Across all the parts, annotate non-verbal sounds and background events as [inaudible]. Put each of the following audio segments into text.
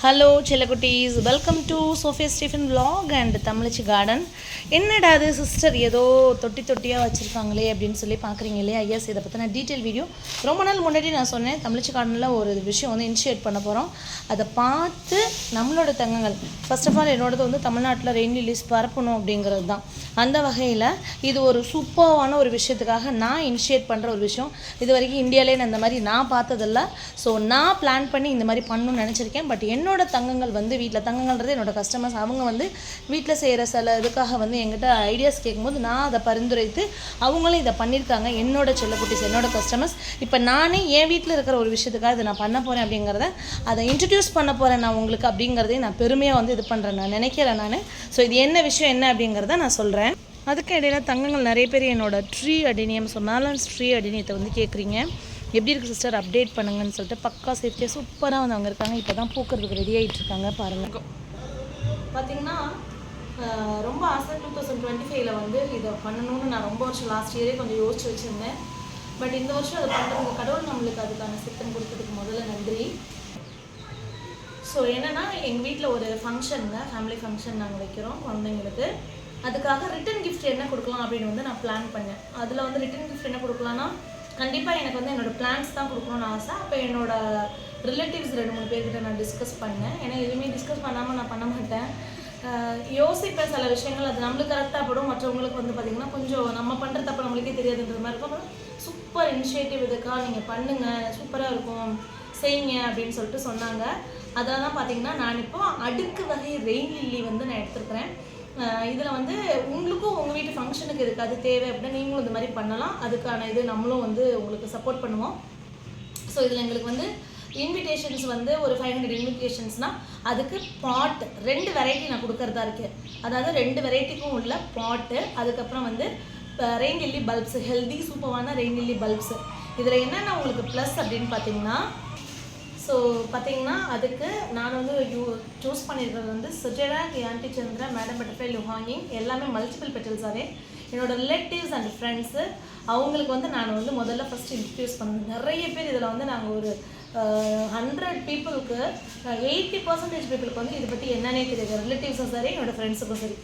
Hello செல்லக்குட்டீஸ். Welcome to Sophia Stephen vlog and Tamizhachi garden என்னடா அது sister ஏதோ தொட்டி தொட்டியாக வச்சுருக்காங்களே அப்படின்னு சொல்லி பார்க்குறீங்க இல்லையா? ஐஎஸ் இதை பற்றின டீட்டெயில் வீடியோ ரொம்ப நாள் முன்னாடி நான் சொன்னேன் தமிழச்சி கார்டனில் ஒரு விஷயம் வந்து இனிஷியேட் பண்ண போகிறோம் அதை பார்த்து நம்மளோட தங்கங்கள் ஃபர்ஸ்ட் ஆஃப் ஆல் என்னோடது வந்து தமிழ்நாட்டில் ரெயின் லிலீஸ் பரப்பணும் அப்படிங்கிறது தான். அந்த வகையில் இது ஒரு சூப்பரான ஒரு விஷயத்துக்காக நான் இனிஷியேட் பண்ணுற ஒரு விஷயம். இது வரைக்கும் இந்தியாவிலே நான் இந்த மாதிரி நான் பார்த்ததில்ல. ஸோ நான் பிளான் பண்ணி இந்த மாதிரி பண்ணணும்னு நினச்சிருக்கேன். பட் என்னோட தங்கங்கள் வந்து வீட்டில் தங்கங்கள்ன்றது என்னோட கஸ்டமர்ஸ் அவங்க வந்து வீட்டில் செய்கிற சில இதுக்காக வந்து எங்கிட்ட ஐடியாஸ் கேட்கும்போது நான் அதை பரிந்துரைத்து அவங்களும் இதை பண்ணியிருக்காங்க என்னோட செல்லக்குட்டிஸ் என்னோட கஸ்டமர்ஸ் இப்போ நானே என் வீட்டில் இருக்கிற ஒரு விஷயத்துக்காக இதை நான் பண்ண போகிறேன் அப்படிங்கிறத அதை இன்ட்ரடியூஸ் பண்ண போகிறேன் நான் உங்களுக்கு அப்படிங்கிறதையும் நான் பெருமையாக வந்து இது பண்ணுறேன் நான் நினைக்கிறேன் நான். ஸோ இது என்ன விஷயம் என்ன அப்படிங்கிறத நான் சொல்கிறேன் அதுக்கு இடையில தங்கங்கள் நிறைய பேர் என்னோட ட்ரீ அடினியம் ஸோ மேலன்ஸ் ட்ரீ அடினியத்தை வந்து கேட்குறீங்க எப்படி இருக்குது சிஸ்டர் அப்டேட் பண்ணுங்கன்னு சொல்லிட்டு பக்கா சேஃப்டியாக சூப்பராக வந்து அவங்க இருக்காங்க. இப்போ தான் பூக்கிறதுக்கு ரெடி ஆகிட்டு இருக்காங்க பாருங்கள் பார்த்தீங்கன்னா ரொம்ப ஆசை டூ தௌசண்ட் டுவெண்ட்டி ஃபைவ்ல வந்து இதை பண்ணணும்னு நான் ரொம்ப வருஷம் லாஸ்ட் இயரே கொஞ்சம் யோசிச்சு வச்சுருந்தேன். பட் இந்த வருஷம் அதை பண்ணுறதுக்கு கடவுள் நம்மளுக்கு அதுக்கான சித்தம் கொடுத்ததுக்கு முதல்ல நன்றி. ஸோ என்னென்னா எங்கள் வீட்டில் ஒரு ஃபங்க்ஷனுங்க ஃபேமிலி ஃபங்க்ஷன் நாங்கள் வைக்கிறோம் குழந்தைங்களுக்கு. அதுக்காக ரிட்டன் கிஃப்ட் என்ன கொடுக்கலாம் அப்படின்னு வந்து நான் பிளான் பண்ணேன். அதில் வந்து ரிட்டன் கிஃப்ட் என்ன கொடுக்கலான்னா கண்டிப்பாக எனக்கு வந்து என்னோட பிளான்ஸ் தான் கொடுக்கணும்னு ஆசை. அப்போ என்னோட ரிலேட்டிவ்ஸ் ரெண்டு மூணு பேர்கிட்ட நான் டிஸ்கஸ் பண்ணேன். ஏன்னா எதுவுமே டிஸ்கஸ் பண்ணாமல் நான் பண்ண மாட்டேன். யோசிப்பேன் சில விஷயங்கள். அது நம்மளுக்கு கரெக்டாக படும். மற்றவங்களுக்கு வந்து பார்த்திங்கன்னா கொஞ்சம் நம்ம பண்ணுற தப்பு நம்மளுக்கே தெரியாதுன்ற மாதிரி இருக்கும். சூப்பர் இனிஷியேட்டிவ் இதுக்காக நீங்கள் பண்ணுங்கள் சூப்பராக இருக்கும். செய்யுங்க அப்படின்னு சொல்லிட்டு சொன்னாங்க. அதெல்லாம் தான் பார்த்தீங்கன்னா நான் இப்போ அடுக்கு வகை ரெயின் லில்லி வந்து நான் எடுத்துருக்கிறேன். இதில் வந்து உங்களுக்கும் உங்கள் வீட்டு ஃபங்க்ஷனுக்கு இதுக்கு அது தேவை அப்படின்னா நீங்களும் இந்த மாதிரி பண்ணலாம். அதுக்கான இது நம்மளும் வந்து உங்களுக்கு சப்போர்ட் பண்ணுவோம். ஸோ இதில் எங்களுக்கு வந்து இன்விடேஷன்ஸ் வந்து ஒரு ஃபைவ் ஹண்ட்ரட் இன்விடேஷன்ஸ்னால் அதுக்கு பாட் ரெண்டு வெரைட்டி நான் கொடுக்கறதா இருக்கேன் அதாவது ரெண்டு வெரைட்டிக்கும் உள்ள பாட்டு அதுக்கப்புறம் வந்து ரெயின் லில்லி பல்ப்ஸ் ஹெல்தி சூப்பரான ரெயின் லில்லி பல்ப்ஸ் இதில் என்னென்ன உங்களுக்கு ப்ளஸ் அப்படின்னு பார்த்தீங்கன்னா ஸோ பார்த்தீங்கன்னா அதுக்கு நான் வந்து யூ சூஸ் பண்ணியிருக்கிறது வந்து சுஜரா ஆண்டி சந்திரா மேடம் பட்டர்ஃப்ளை லுஹாங்கிங் எல்லாமே மல்டிபிள் பெட்டல்ஸாகவே என்னோடய ரிலேட்டிவ்ஸ் அண்ட் ஃப்ரெண்ட்ஸு அவங்களுக்கு வந்து நான் வந்து முதல்ல ஃபஸ்ட்டு இன்ட்ரடியூஸ் பண்ணேன் நிறைய பேர் இதில் வந்து நாங்கள் ஒரு ஹண்ட்ரட் பீப்புளுக்கு எயிட்டி பர்சன்டேஜ் பீப்புளுக்கு வந்து இதை பற்றி என்னன்னே தெரியாது. ரிலேட்டிவ்ஸும் சரி என்னோடய ஃப்ரெண்ட்ஸுக்கும் சரி.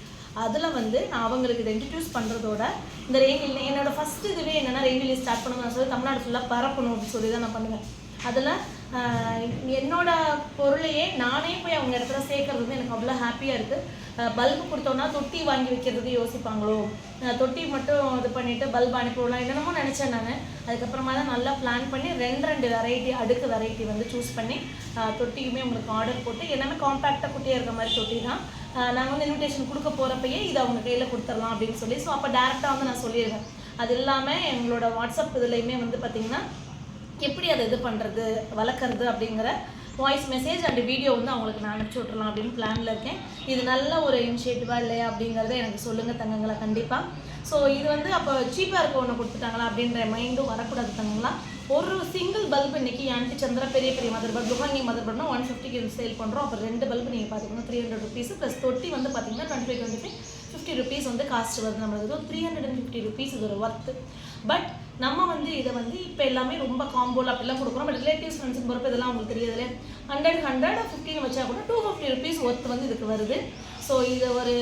அதில் வந்து நான் அவங்களுக்கு இதை இன்ட்ரடியூஸ் பண்ணுறதோட இந்த ரெயின் என்னோட ஃபஸ்ட் இதுவே என்னென்னா ரெயின் ஸ்டார்ட் பண்ணணும் நான் சொல்லி தமிழ்நாடு ஃபுல்லாக பரப்பணும் அப்படின்னு சொல்லி தான் நான் பண்ணுவேன். அதில் என்னோட பொருளையே நானே போய் அவங்க இடத்துல சேர்க்கறது வந்து எனக்கு அவ்வளோ ஹாப்பியாக இருக்குது பல்பு கொடுத்தோன்னா தொட்டி வாங்கி வைக்கிறதுக்கு யோசிப்பாங்களோ? தொட்டி மட்டும் இது பண்ணிவிட்டு பல்ப் அனுப்பிவிடலாம் என்னென்னமோ நினச்சேன் நான். அதுக்கப்புறமா தான் நல்லா பிளான் பண்ணி ரெண்டு ரெண்டு வெரைட்டி அடுக்கு வெரைட்டி வந்து சூஸ் பண்ணி தொட்டியுமே உங்களுக்கு ஆர்டர் போட்டு எல்லாமே காம்பேக்டாக குட்டியாக இருக்க மாதிரி தொட்டி தான். நாங்கள் வந்து இன்விடேஷன் கொடுக்க போகிறப்பயே இதை அவங்க கையில் கொடுத்துடலாம் அப்படின்னு சொல்லி ஸோ அப்போ டேரெக்டாக வந்து நான் சொல்லிடுவேன். அது இல்லாமல் எங்களோட வாட்ஸ்அப் இதுலையுமே வந்து பார்த்திங்கன்னா எப்படி அதை இது பண்ணுறது வளர்க்குறது அப்படிங்கிற வாய்ஸ் மெசேஜ் அண்ட் வீடியோ வந்து அவங்களுக்கு நான் அனுப்பிச்சி விட்றலாம் அப்படின்னு பிளானில் இருக்கேன். இது நல்ல ஒரு இனிஷியேட்டிவாக இல்லையா அப்படிங்கிறத எனக்கு சொல்லுங்கள் தங்கங்களை கண்டிப்பாக ஸோ இது வந்து அப்போ சீப்பாக இருக்க ஒன்று கொடுத்துட்டாங்களா அப்படின்ற மைண்டும் வரக்கூடாது தங்கங்களா. ஒரு சிங்கிள் பல்பு இன்னைக்கு ஆன்டி சந்திரா பெரிய பெரிய மதர் பல்ப் நீங்கள் மதர் பல்ப்னா ஒன் ஃபிஃப்டிக்கு சேல் பண்ணுறோம் அப்போ ரெண்டு பல்பு நீங்கள் பார்த்தீங்கன்னா த்ரீ ஹண்ட்ரட் ருபீஸ் ப்ளஸ் தொட்டி வந்து பார்த்தீங்கன்னா twenty five twenty five fifty rupees வந்து காஸ்ட் வருது. நம்மளுக்கு three hundred and fifty rupees இது ஒரு ஒர்த்து பட் நம்ம வந்து இதை வந்து இப்போ எல்லாமே ரொம்ப காம்போல் அப்படிலாம் கொடுக்குறோம். பட் ரிலேட்டிவ்ஸ் ஃப்ரெண்ட்ஸுக்கு பொறுப்பு இதெல்லாம் உங்களுக்கு தெரியாதுல்ல. ஹண்ட்ரட் ஹண்ட்ரட் ஃபிஃப்டின்னு வச்சா கூட டூ ஃபிஃப்டி ருபீஸ் ஒர்த்து வந்து இதுக்கு வருது. ஸோ இதை ஒரு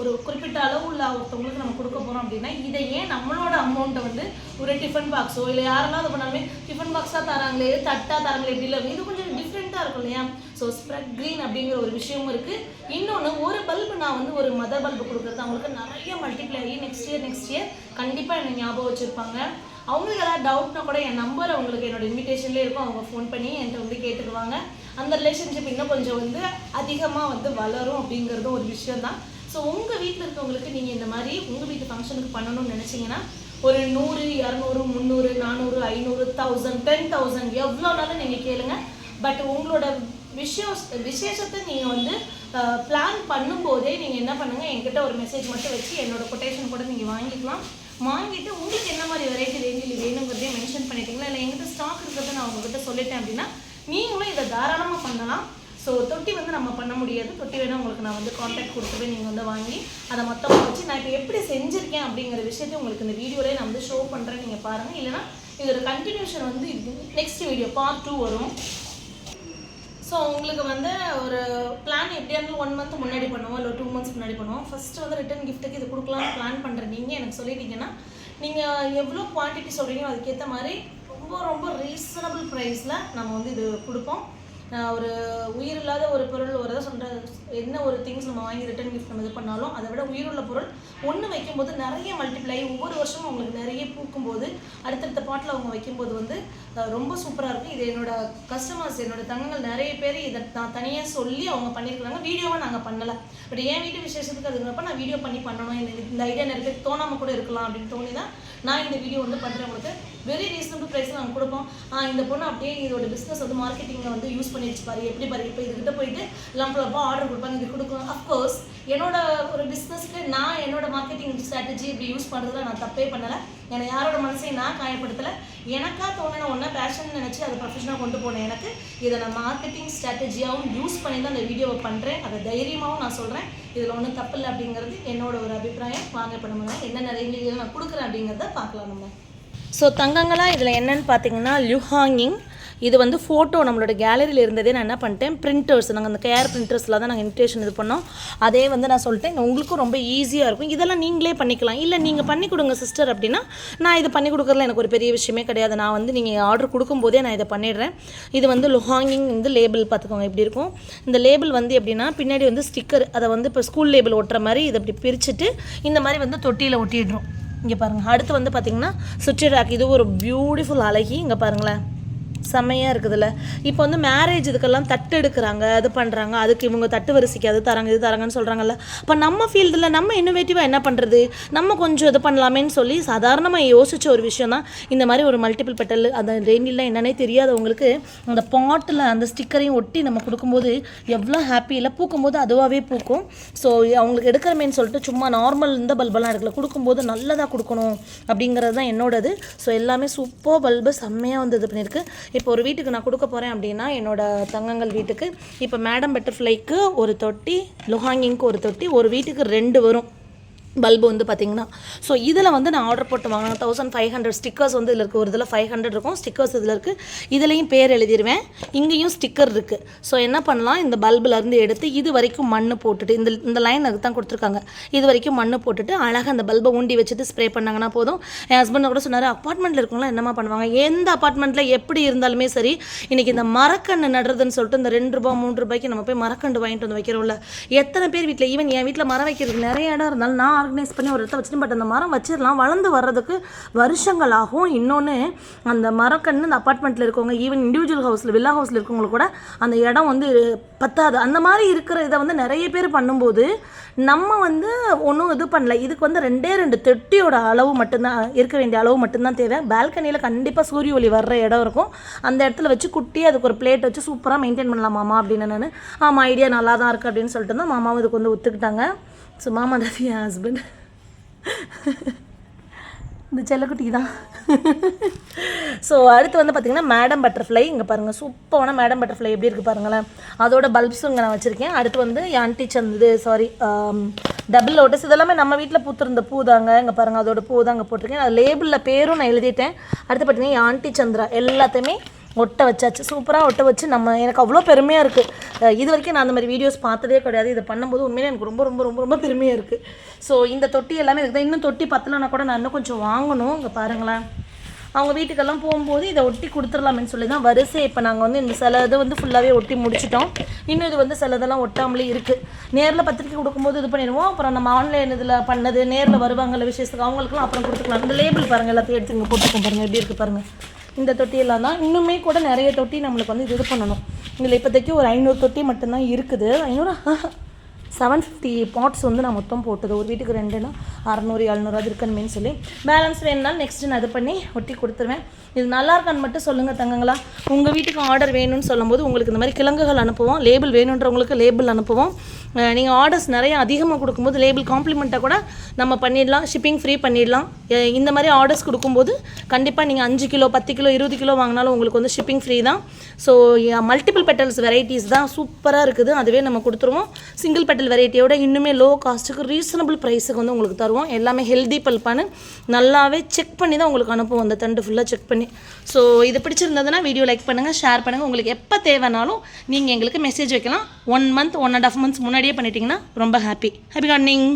ஒரு குறிப்பிட்ட அளவு உள்ள ஒருத்தவங்களுக்கு நம்ம கொடுக்க போகிறோம் அப்படின்னா இதை ஏன் நம்மளோட அமௌண்ட்டை வந்து ஒரு டிஃபன் பாக்ஸோ இல்லை யாரெல்லாம் அதை பண்ணாலுமே டிஃபன் பாக்ஸாக தராங்களே தட்டாக தராங்களே இப்படி இல்லை இது கொஞ்சம் டிஃப்ரெண்ட்டாக இருக்கும் இல்லையா? ஸோ ஸ்ப்ரெட் க்ரீன் அப்படிங்கிற ஒரு விஷயமும் இருக்குது இன்னொன்று ஒரு பல்பு நான் வந்து ஒரு மதர் பல்பு கொடுக்குறது அவங்களுக்கு நிறைய ஆகி நெக்ஸ்ட் இயர் நெக்ஸ்ட் இயர் கண்டிப்பாக என்னை ஞாபகம் வச்சுருப்பாங்க. அவங்களுக்கு ஏதாவது டவுட்னா கூட என் நம்பர் அவங்களுக்கு என்னோட இன்விடேஷன்லேயே இருக்கும். அவங்க ஃபோன் பண்ணி என்கிட்ட வந்து கேட்டுருவாங்க அந்த ரிலேஷன்ஷிப் இன்னும் கொஞ்சம் வந்து அதிகமாக வந்து வளரும் அப்படிங்கிறதும் ஒரு விஷயம் தான் ஸோ உங்கள் வீட்டில் இருக்கவங்களுக்கு நீங்கள் இந்த மாதிரி உங்கள் வீட்டு ஃபங்க்ஷனுக்கு பண்ணணும்னு நினச்சிங்கன்னா ஒரு நூறு இரநூறு முந்நூறு நானூறு ஐநூறு தௌசண்ட் டென் தௌசண்ட் எவ்வளோனாலும் நீங்கள் கேளுங்க. பட் உங்களோட விஷயம் விசேஷத்தை நீங்கள் வந்து பிளான் பண்ணும்போதே நீங்கள் என்ன பண்ணுங்கள் என்கிட்ட ஒரு மெசேஜ் மட்டும் வச்சு என்னோட கொட்டேஷன் கூட நீங்கள் வாங்கிக்கலாம். வாங்கிட்டு உங்களுக்கு என்ன மாதிரி வெரைட்டி ரேஞ்சில் வேணுங்கிறதையும் மென்ஷன் பண்ணிட்டீங்களா? இல்லை எங்கிட்ட ஸ்டாக் இருக்கிறத நான் உங்ககிட்ட சொல்லிட்டேன் அப்படின்னா நீங்களும் இதை தாராளமாக பண்ணலாம். ஸோ தொட்டி வந்து நம்ம பண்ண முடியாது. தொட்டி வேணால் உங்களுக்கு நான் வந்து காண்டாக்ட் கொடுத்துட்டு நீங்கள் வந்து வாங்கி அதை மொத்தமாக வச்சு நான் இப்போ எப்படி செஞ்சுருக்கேன் அப்படிங்கிற விஷயத்தையும் உங்களுக்கு இந்த வீடியோலேயே நான் வந்து ஷோ பண்ணுறேன் நீங்கள் பாருங்கள் இல்லைனா இதோட கண்டினியூஷன் வந்து நெக்ஸ்ட் வீடியோ பார்ட் டூ வரும். ஸோ உங்களுக்கு வந்து ஒரு பிளான் எப்படியா இருந்தாலும் ஒன் மந்த் முன்னாடி பண்ணுவோம் இல்லை டூ மந்த்ஸ் முன்னாடி பண்ணுவோம். ஃபர்ஸ்ட் வந்து ரிட்டன் கிஃப்ட்டுக்கு இது கொடுக்கலாம்னு பிளான் பண்ணுற நீங்கள் எனக்கு சொல்லிட்டீங்கன்னா நீங்கள் எவ்வளோ குவான்டிட்டி சொல்கிறீங்களோ அதுக்கேற்ற மாதிரி ரொம்ப ரொம்ப ரீசனபிள் ப்ரைஸில் நம்ம வந்து இது கொடுப்போம். ஒரு உயிர் இல்லாத ஒரு பொருள் ஒரு இதை சொல்கிற என்ன ஒரு திங்ஸ் நம்ம வாங்கி ரிட்டன் கிஃப்ட் நம்ம இது பண்ணாலும் அதை விட உயிருள்ள பொருள் ஒன்று வைக்கும்போது நிறைய மல்டிப்ளை ஒவ்வொரு வருஷமும் அவங்களுக்கு நிறைய பூக்கும்போது அடுத்தடுத்த பாட்டில் அவங்க வைக்கும்போது வந்து ரொம்ப சூப்பராக இருக்கும். இது என்னோட கஸ்டமர்ஸ் என்னோட தங்கங்கள் நிறைய பேர் இதை நான் தனியாக சொல்லி அவங்க பண்ணியிருக்கிறாங்க வீடியோவாக நாங்கள் பண்ணலை. பட் என் வீட்டு விசேஷத்துக்கு அதுங்கிறப்ப நான் வீடியோ பண்ணி பண்ணணும். இந்த ஐடியா நிறைய பேர் தோணாமல் கூட இருக்கலாம் அப்படின்னு தோணி தான் நான் இந்த வீடியோ வந்து பண்ணுறேன் உங்களுக்கு வெரி ரீசனபிள் நாங்கள் கொடுப்போம். இந்த பொண்ணு அப்படியே இதோட பிஸ்னஸ் வந்து மார்க்கெட்டிங்கில் வந்து யூஸ் பண்ணிடுச்சு பாரு. எப்படி பாரு? இப்போ இதுகிட்ட போயிட்டு லம்ப் ஆர்டர் கொடுப்பாங்க இது கொடுக்கும். அஃப்கோர்ஸ் என்னோட ஒரு பிஸ்னஸ்க்கு நான் என்னோட மார்க்கெட்டிங் ஸ்ட்ராட்டஜி இப்படி யூஸ் பண்ணுறதுல நான் தப்பே பண்ணலை. என்னை யாரோட மனசையும் நான் காயப்படுத்தலை. எனக்கா தோணுன ஒன்றா பேஷன் நினச்சி அதை ப்ரொஃபஷனாக கொண்டு போனேன் எனக்கு. இதை நான் மார்க்கெட்டிங் ஸ்ட்ராட்டஜியாகவும் யூஸ் பண்ணி தான் அந்த வீடியோவை பண்ணுறேன் அதை தைரியமாகவும் நான் சொல்கிறேன் இதில் ஒன்றும் தப்பு இல்லை அப்படிங்கிறது என்னோட ஒரு அபிப்பிராயம். வாங்க இப்போ நம்ம என்னென்ன ரேஞ்சில் நான் கொடுக்குறேன் அப்படிங்கிறத பார்க்கலாம் நம்ம ஸோ தங்கங்களாக இதில் என்னன்னு பார்த்தீங்கன்னா லுஹாங்கிங். இது வந்து ஃபோட்டோ நம்மளோட கேலரியில் இருந்ததே நான் என்ன பண்ணிட்டேன்? பிரிண்டர்ஸ் நாங்கள் அந்த கேர் பிரிண்டர்ஸில் தான் நாங்கள் இன்விடேஷன் இது பண்ணோம். அதே வந்து நான் சொல்லிட்டேன் உங்களுக்கும் ரொம்ப ஈஸியாக இருக்கும். இதெல்லாம் நீங்களே பண்ணிக்கலாம். இல்லை நீங்கள் பண்ணி கொடுங்க சிஸ்டர் அப்படின்னா நான் இது பண்ணி கொடுக்குறதுல எனக்கு ஒரு பெரிய விஷயமே கிடையாது. நான் வந்து நீங்கள் ஆர்டர் கொடுக்கும்போதே நான் இதை பண்ணிடுறேன். இது வந்து லுஹாங்கிங் வந்து லேபிள் பார்த்துக்கோங்க எப்படி இருக்கும்? இந்த லேபிள் வந்து எப்படின்னா பின்னாடி வந்து ஸ்டிக்கர் அதை வந்து இப்போ ஸ்கூல் லேபிள் ஒட்டுற மாதிரி இதை அப்படி பிரிச்சுட்டு இந்த மாதிரி வந்து தொட்டியில் ஒட்டிடுறோம். இங்கே பாருங்கள் அடுத்து வந்து பார்த்திங்கன்னா சுற்றி ராக் இது ஒரு பியூட்டிஃபுல் அழகி இங்கே பாருங்களேன். செம்மையாக இருக்குதுல்ல. இப்போ வந்து மேரேஜ் இதுக்கெல்லாம் தட்டு எடுக்கிறாங்க அது பண்ணுறாங்க அதுக்கு இவங்க தட்டு வரிசைக்கு அது தராங்க இது தராங்கன்னு சொல்கிறாங்கல்ல அப்போ நம்ம ஃபீல்டில் நம்ம இன்னோவேட்டிவாக என்ன பண்ணுறது நம்ம கொஞ்சம் இது பண்ணலாமேன்னு சொல்லி சாதாரணமாக யோசித்த ஒரு விஷயம் தான். இந்த மாதிரி ஒரு மல்டிபிள் பெட்டல் அந்த ரெயின்லாம் என்னன்னே தெரியாதவங்களுக்கு அந்த பாட்டில் அந்த ஸ்டிக்கரையும் ஒட்டி நம்ம கொடுக்கும்போது எவ்வளோ ஹாப்பி இல்லை பூக்கும்போது அதுவாகவே பூக்கும். ஸோ அவங்களுக்கு எடுக்கிறமேன்னு சொல்லிட்டு சும்மா நார்மல் இந்த பல்பெல்லாம் எடுக்கல கொடுக்கும்போது நல்லதாக கொடுக்கணும் அப்படிங்கிறது தான் என்னோடது. ஸோ எல்லாமே சூப்பர் பல்பு செம்மையாக வந்து இது பண்ணியிருக்கு இப்போ ஒரு வீட்டுக்கு நான் கொடுக்க போகிறேன் அப்படின்னா என்னோட தங்கங்கள் வீட்டுக்கு. இப்போ மேடம் பட்டர்ஃப்ளைக்கு ஒரு தொட்டி லுஹாங்கிங்க்கு ஒரு தொட்டி ஒரு வீட்டுக்கு ரெண்டு வரும். பல்பு வந்து பார்த்தீங்கன்னா ஸோ இதில் வந்து நான் ஆர்டர் போட்டு வாங்கினேன். தௌசண்ட் ஃபைவ் ஹண்ட்ரட் ஸ்டிக்கர்ஸ் வந்து இதில் இருக்குது ஒரு இதில் ஃபைவ் ஹண்ட்ரட் இருக்கும். ஸ்டிக்கர்ஸ் இதில் இருக்குது இதுலேயும் பேர் எழுதிடுவேன் இங்கேயும் ஸ்டிக்கர் இருக்குது ஸோ என்ன பண்ணலாம்? இந்த பல்புலேருந்து எடுத்து இது வரைக்கும் மண் போட்டுட்டு இந்த இந்த லைன் அதுக்கு தான் கொடுத்துருக்காங்க. இது வரைக்கும் மண் போட்டுட்டு அழகாக அந்த பல்பை ஊண்டி வச்சுட்டு ஸ்ப்ரே பண்ணாங்கன்னா போதும். என் ஹஸ்பண்ட் கூட சொன்னார் அப்பார்ட்மெண்ட்டில் இருக்கவங்களாம் என்னமா பண்ணுவாங்க? எந்த அப்பார்ட்மெண்ட்டில் எப்படி இருந்தாலுமே சரி இன்றைக்கி இந்த மரக்கன்று நடுறதுன்னு சொல்லிட்டு இந்த ரெண்டு ரூபா மூன்று ரூபாய்க்கு நம்ம போய் மரக்கன்று வாங்கிட்டு வந்து வைக்கிறோம்ல. எத்தனை பேர் வீட்டில் ஈவன் என் வீட்டில் மரம் வைக்கிறதுக்கு நிறைய இடம் இருந்தாலும் நான் ஆர்கனைஸ் பண்ணி ஒரு இடத்த வச்சுட்டு பட் அந்த மரம் வச்சிடலாம். வளர்ந்து வர்றதுக்கு வருஷங்கள் ஆகும். இன்னொன்று அந்த மரக்கன்று இந்த அப்பார்ட்மெண்ட்டில் இருக்கவங்க ஈவன் இண்டிவிஜுவல் ஹவுஸில் வில்லா ஹவுஸில் இருக்கவங்களுக்கு கூட அந்த இடம் வந்து பத்தாது. அந்த மாதிரி இருக்கிற இதை வந்து நிறைய பேர் பண்ணும்போது நம்ம வந்து ஒன்றும் இது பண்ணல. இதுக்கு வந்து ரெண்டே ரெண்டு தொட்டியோட அளவு மட்டும்தான் இருக்க வேண்டிய அளவு மட்டும்தான் தேவை. பால்கனியில் கண்டிப்பாக சூரிய ஒளி வர்ற இடம் இருக்கும். அந்த இடத்துல வச்சு குட்டி அதுக்கு ஒரு பிளேட் வச்சு சூப்பராக மெயின்டைன் பண்ணலாம் மாமா அப்படின்னு நான் ஆமாம் ஐடியா நல்லா தான் இருக்குது அப்படின்னு சொல்லிட்டு தான் மாமாவும் இதுக்கு வந்து ஒத்துக்கிட்டாங்க. ஸோ மாமா தான் என் ஹஸ்பண்ட் இந்த செல்லக்குட்டி தான். ஸோ அடுத்து வந்து பார்த்திங்கன்னா மேடம் பட்டர்ஃப்ளை இங்கே பாருங்கள் சூப்பரான மேடம் பட்டர்ஃப்ளை எப்படி இருக்குது பாருங்களேன். அதோட பல்ப்ஸும் இங்கே நான் வச்சுருக்கேன். அடுத்து வந்து aunty Chandu sorry double lotus இதெல்லாமே நம்ம வீட்டில் பூத்திருந்த பூ தாங்க. இங்கே பாருங்கள் அதோட பூ தான் அங்கே போட்டிருக்கேன். அது லேபிளில் பேரும் நான் எழுதிட்டேன். அடுத்து பார்த்தீங்கன்னா ஆன்டி சந்திரா. எல்லாத்தையுமே ஒட்ட வச்சாச்சு. சூப்பராக ஒட்ட வச்சு நம்ம எனக்கு அவ்வளோ பெருமையாக இருக்குது இது வரைக்கும் நான் அந்த மாதிரி வீடியோஸ் பார்த்ததே கிடையாது. இதை பண்ணும்போது உண்மையிலே எனக்கு ரொம்ப ரொம்ப ரொம்ப ரொம்ப பெருமையாக இருக்குது ஸோ இந்த தொட்டி எல்லாமே இருக்குது இன்னும் தொட்டி பத்தலைன்னா கூட நான் இன்னும் கொஞ்சம் வாங்கணும். இங்கே பாருங்களேன். அவங்க வீட்டுக்கெல்லாம் போகும்போது இதை ஒட்டி கொடுத்துடலாமேன்னு சொல்லி தான் வரிசை இப்போ நாங்கள் வந்து இந்த சில இதை வந்து ஃபுல்லாகவே ஒட்டி முடிச்சிட்டோம். இன்னும் இது வந்து சில இதெல்லாம் ஒட்டாமலே இருக்குது நேரில் பத்திரிக்கை கொடுக்கும்போது இது பண்ணிடுவோம். அப்புறம் நம்ம ஆன்லைன் இதில் பண்ணது நேரில் வருவாங்கல்ல விஷயத்துக்கு அவங்களுக்குலாம் அப்புறம் கொடுத்துக்கலாம். இந்த லேபிள் பாருங்கள் எல்லாத்தையும் எடுத்து இங்கே போட்டுக்கோங்க பாருங்கள் எப்படி இருக்குது பாருங்கள் இந்த தொட்டியெல்லாம் தான். இன்னுமே கூட நிறைய தொட்டி நம்மளுக்கு வந்து இது பண்ணணும். இதில் இப்போதைக்கு ஒரு ஐநூறு தொட்டி மட்டும்தான் இருக்குது. ஐநூறு? [laughs] செவன் ஃபிஃப்டி பாட்ஸ் வந்து நான் மொத்தம் போட்டது. ஒரு வீட்டுக்கு ரெண்டுனா அறநூறு எழுநூறு அது இருக்கணுமேனு சொல்லி பேலன்ஸ் வேணுனாலும் நெக்ஸ்ட் நான் இது பண்ணி ஒட்டி கொடுத்துருவேன். இது நல்லா இருக்கான்னு மட்டும் சொல்லுங்கள் தங்கங்களா. உங்கள் வீட்டுக்கு ஆர்டர் வேணும்னு சொல்லும்போது உங்களுக்கு இந்த மாதிரி கிழங்குகள் அனுப்புவோம். லேபிள் வேணுன்றவங்களுக்கு லேபிள் அனுப்புவோம். நீங்கள் ஆர்டர்ஸ் நிறைய அதிகமாக கொடுக்கும்போது லேபிள் காம்ப்ளிமெண்ட்டாக கூட நம்ம பண்ணிடலாம். ஷிப்பிங் ஃப்ரீ பண்ணிடலாம். இந்த மாதிரி ஆர்டர்ஸ் கொடுக்கும்போது கண்டிப்பாக நீங்கள் அஞ்சு கிலோ பத்து கிலோ இருபது கிலோ வாங்கினாலும் உங்களுக்கு வந்து ஷிப்பிங் ஃப்ரீ தான். ஸோ மல்டிபிள் பெட்டல்ஸ் வெரைட்டிஸ் தான் சூப்பராக இருக்குது. அதுவே நம்ம கொடுத்துருவோம். சிங்கிள் பெட்டல் பாட்டில் வெரைட்டியோட இன்னுமே லோ காஸ்ட்டுக்கு ரீசனபிள் ப்ரைஸுக்கு வந்து உங்களுக்கு தருவோம். எல்லாமே ஹெல்தி பல்பான்னு நல்லாவே செக் பண்ணி தான் உங்களுக்கு அனுப்புவோம். அந்த தண்டு ஃபுல்லாக செக் பண்ணி. ஸோ இது பிடிச்சிருந்ததுன்னா வீடியோ லைக் பண்ணுங்கள் ஷேர் பண்ணுங்கள் உங்களுக்கு எப்போ தேவைனாலும் நீங்கள் எங்களுக்கு மெசேஜ் வைக்கலாம். One month one and half months முன்னாடியே பண்ணிட்டீங்கன்னா ரொம்ப ஹாப்பி ஹாப்பி கார்டனிங்